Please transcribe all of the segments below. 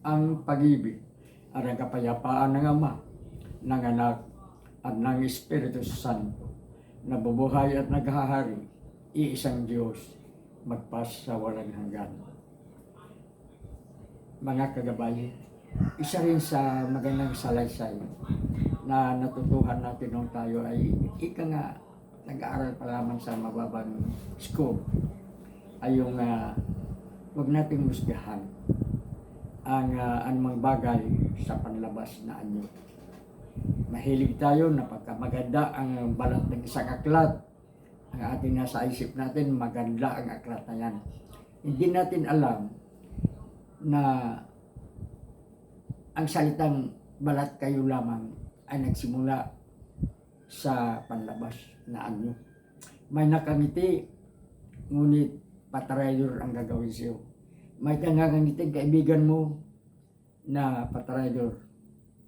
ang pag-ibig, at ang kapayapaan ng Ama, ng Anak, at ng Espiritu Santo, na bubuhay at naghahari, iisang Diyos, magpas sa walang hanggan. Mga kagabay, isa rin sa magandang salaysay na natutuhan natin nung tayo ay ika nga nag-aaral pa lamang sa mababang school ay yung uh, huwag nating musgahan ang uh, anumang bagay sa panlabas na anyo. Mahilig tayo na pagka maganda ang balat ng isang aklat, ang ating nasa isip natin, maganda ang aklat na yan. Hindi natin alam na ang salitang balat kayo lamang ay nagsimula sa panlabas na anyo. May nakangiti, ngunit patraydor ang gagawin sa'yo. May nangangiting kaibigan mo na patraydor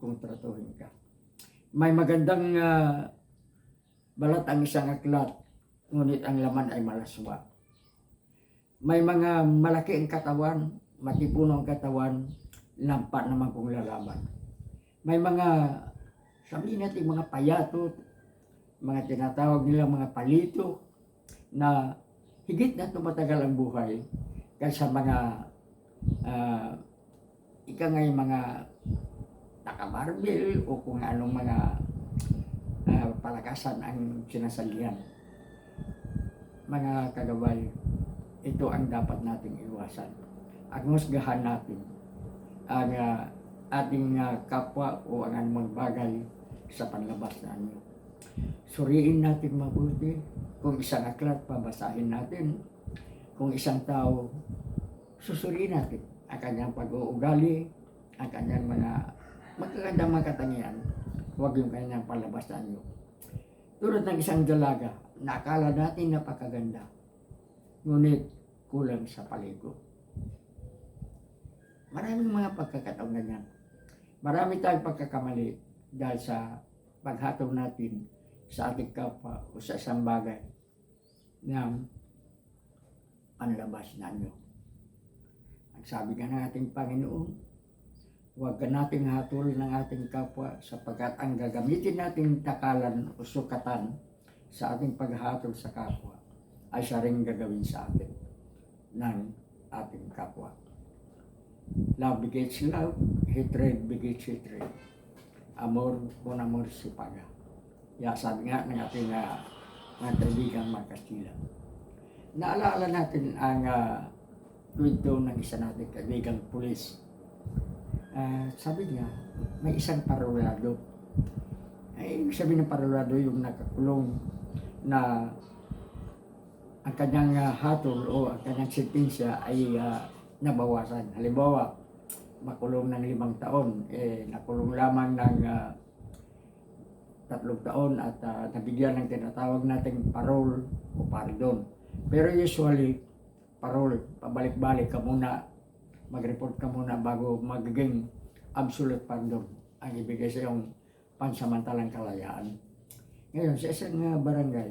kung tratuhin ka. May magandang ah, balat ang isang aklat, ngunit ang laman ay malaswa. May mga malaki ang katawan, matipuno ang katawan, lampa naman kung lalaban. May mga, sabihin natin mga payatot, mga tinatawag nila mga palito, na higit na tumatagal ang buhay kaysa mga uh, ika nga yung mga nakamarbil o kung anong mga ah, palakasan ang sinasalihan. Mga kagabay, ito ang dapat nating iwasan. At musgahan natin ang ah, ating ah, kapwa o ang anumang bagay sa panlabas na anyo. Suriin natin mabuti kung isang aklat, pabasahin natin. Kung isang tao, susuriin natin ang kanyang pag-uugali, ang kanyang mga magagandang mga katangian, huwag yung kanyang palabas na anyo. Tulad ng isang dalaga, nakala natin napakaganda, ngunit kulang sa paligo. Maraming mga pagkakataon ganyan. Marami tayong pagkakamali dahil sa paghatol natin sa ating kapwa o sa isang bagay ng panlabas na nyo. Ang sabi nga ng ating Panginoon, huwag ka nating hatol ng ating kapwa sapagkat ang gagamitin nating takalan o sukatan sa ating paghatol sa kapwa ay siya rin gagawin sa atin ng ating kapwa. Love begets love, hatred begets hatred. Amor con amor si paga. Ya, sabi nga ng ating uh, mga kaibigang mga. Naalala natin ang uh, kwento ng isa nating kaibigang pulis. Ah, sabi niya, may isang parolado. Ay, ibig sabihin ng parolado yung nakakulong na ang kanyang ah, hatol o ang kanyang sentensya ay ah, nabawasan. Halimbawa, makulong ng limang taon, eh, nakulong lamang ng ah, tatlong taon at ah, nabigyan ng tinatawag nating parole o pardon. Pero usually, parole, pabalik-balik ka muna, mag-report ka muna bago magiging absolute pardon ang ibigay sa iyong pansamantalang kalayaan. Ngayon, sa isang ah, barangay,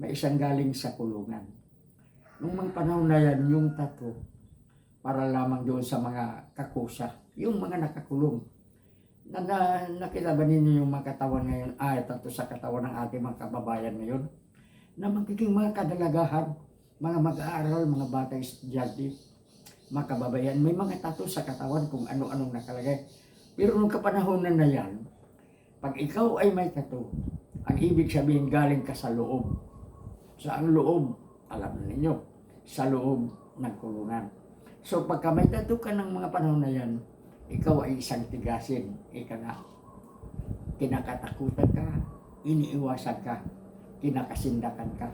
may isang galing sa kulungan. Nung mga panahon na yan, yung tato, para lamang doon sa mga kakusa, yung mga nakakulong. Na, na, nakita ninyo yung mga katawan ngayon, ay tato sa katawan ng ating mga kababayan ngayon, na magiging mga kadalagahan, mga mag-aaral, mga bata estudyante, mga kababayan, may mga tato sa katawan kung ano-anong nakalagay. Pero nung kapanahonan na yan, pag ikaw ay may tato, ang ibig sabihin galing ka sa loob. Sa ang loob, alam na ninyo, sa loob ng kulungan. So pagka may tato ka ng mga panahon na yan, ikaw ay isang tigasin. Ika nga, kinakatakutan ka, iniiwasan ka, kinakasindakan ka.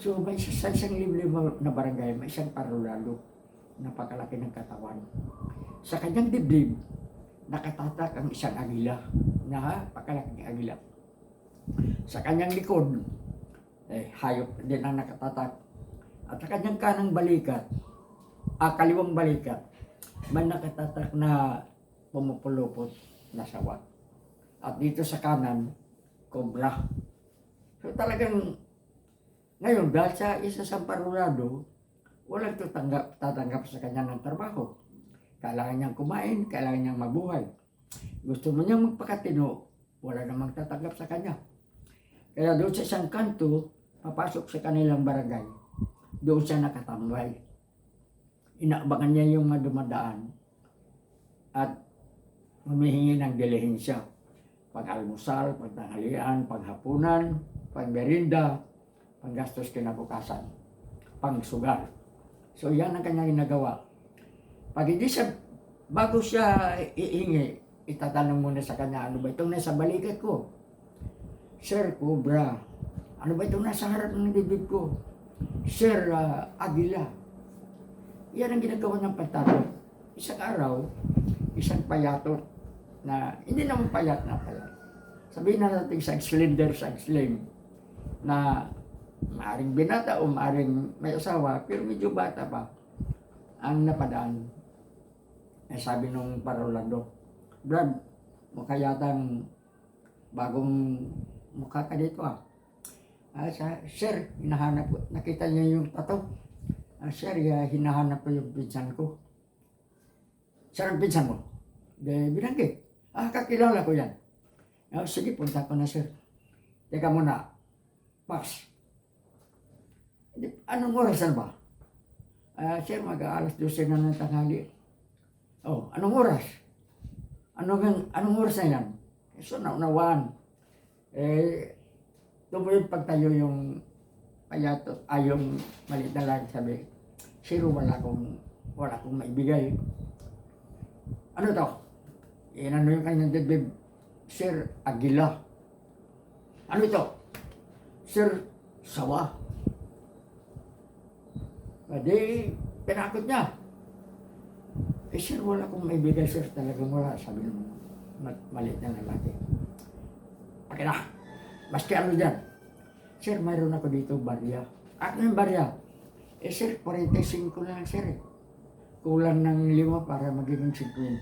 So may isa- sa isang liblib na barangay, may isang parolalo, napakalaki ng katawan. Sa kanyang dibdib, nakatatak ang isang agila na pakalaking agila. Sa kanyang likod, eh, hayop din ang nakatatak. At sa kanyang kanang balikat, ah, kaliwang balikat, may nakatatak na pumupulupot na sawa. At dito sa kanan, kobra. So talagang, ngayon, dahil sa isa sa parulado, walang tutanggap, tatanggap sa kanya ng trabaho. Kailangan niyang kumain, kailangan niyang mabuhay. Gusto mo niyang magpakatino, wala namang tatanggap sa kanya. Kaya doon sa isang kanto, papasok sa kanilang barangay. Doon siya nakatambay. Inaabangan niya yung madumadaan at humihingi ng dilihensya. Pag-almusal, pagtanghalian, paghapunan, pagmerinda, panggastos kinabukasan, pangsugal. So yan ang kanya ginagawa. Pag hindi siya, bago siya iingi, itatanong muna sa kanya, ano ba itong nasa balikat ko? Sir, cobra. Ano ba itong nasa harap ng bibig ko? Sir, ah, agila. Yan ang ginagawa ng pantato. Isang araw, isang payatot na, hindi naman payat na payat. Sabihin na natin isang slender, isang slim, na maaring binata o maaring may asawa, pero medyo bata pa ang napadaan. Eh, sabi nung parolando, Brad, mukha yatang bagong mukha ka dito ah. Ah, sa, sir, hinahanap ko. Nakita niya yung tato. Ah, sir, ya, hinahanap ko yung pinsan ko. Sir, ang pinsan mo? De, binanggit. Ah, kakilala ko yan. Ah, sige, punta ko na, sir. Teka muna. Di- Anong oras na ba? Ah, sir, mag-aalas 12 na ng tanghali. Oh, anong oras? Anong, anong oras na yan? So, naunawaan. Eh, tumuloy pagtayo yung payato, ay yung maliit na lang sabi, Siro, wala akong, wala akong maibigay. Ano to? Inano yung kanyang dibdib, Sir, agila. Ano ito? Sir, sawa. Adi, pinakot niya. Eh, sir, wala akong maibigay, sir. Talagang wala, sabi ng ma- maliit na lalaki. Akin na. Maski ano dyan. Sir, mayroon ako dito barya. At yung barya? Eh, sir, 45 na lang, sir. eh. Kulang ng lima para magiging 50.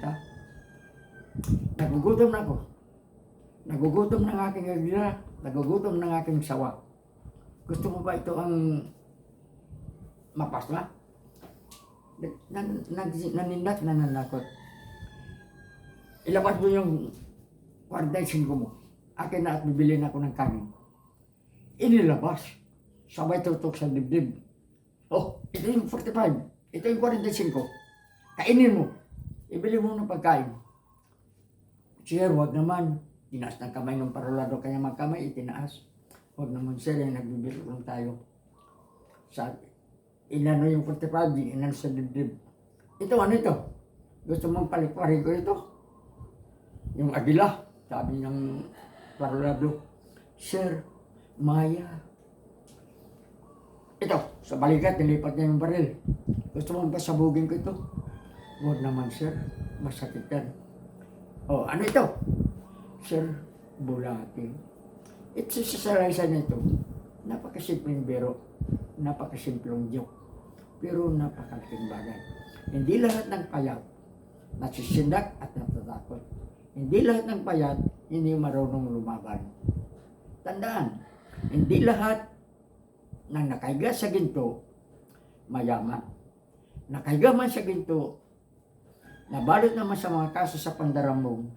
Nagugutom na ako. Nagugutom ng aking agila. Nagugutom ng aking sawa. Gusto mo ba ito ang mapasla? Nan, nan, nanindak, nananakot. Ilabas mo yung 45 mo. Akin na at bibili na ako ng kanin. Inilabas. Sabay tutok sa dibdib. Oh, ito yung 45. Ito yung 45. Kainin mo. Ibili mo ng pagkain. Sir, wag naman. Tinaas ng kamay ng parolado kaya magkamay, itinaas. Wag naman sir, eh, nagbibiro lang tayo. Sa, inano yung 45, inano sa dibdib. Ito, ano ito? Gusto mong palikwarin ko ito? Yung agila, sabi ng parolado, Sir, Maya. Ito, sa balikat, nilipat niya yung baril. Gusto mong pasabugin ko ito? Huwag naman, sir. Masakit yan. Oh, ano ito? Sir, bulati. Ito sa salaysa nito. Napakasimpleng biro. Napakasimpleng joke. Pero napakalaking bagay. Hindi lahat ng payat nasisindak at natatakot. Hindi lahat ng payat hindi marunong lumaban. Tandaan, hindi lahat ng nakaiga sa ginto mayaman. Nakaiga man sa ginto, nabalot naman sa mga kaso sa pandaramong,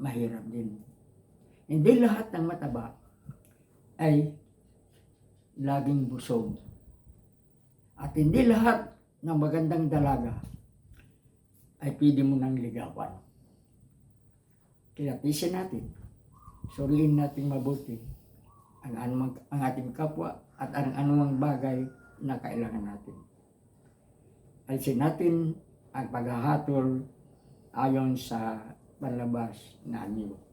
mahirap din. Hindi lahat ng mataba ay laging busog. At hindi lahat ng magandang dalaga ay pwede mo nang ligawan. Kaya tisin natin, suriin natin mabuti ang, anumang, ang ating kapwa at ang anumang bagay na kailangan natin. Alisin natin ang paghahatol ayon sa panlabas na anyo.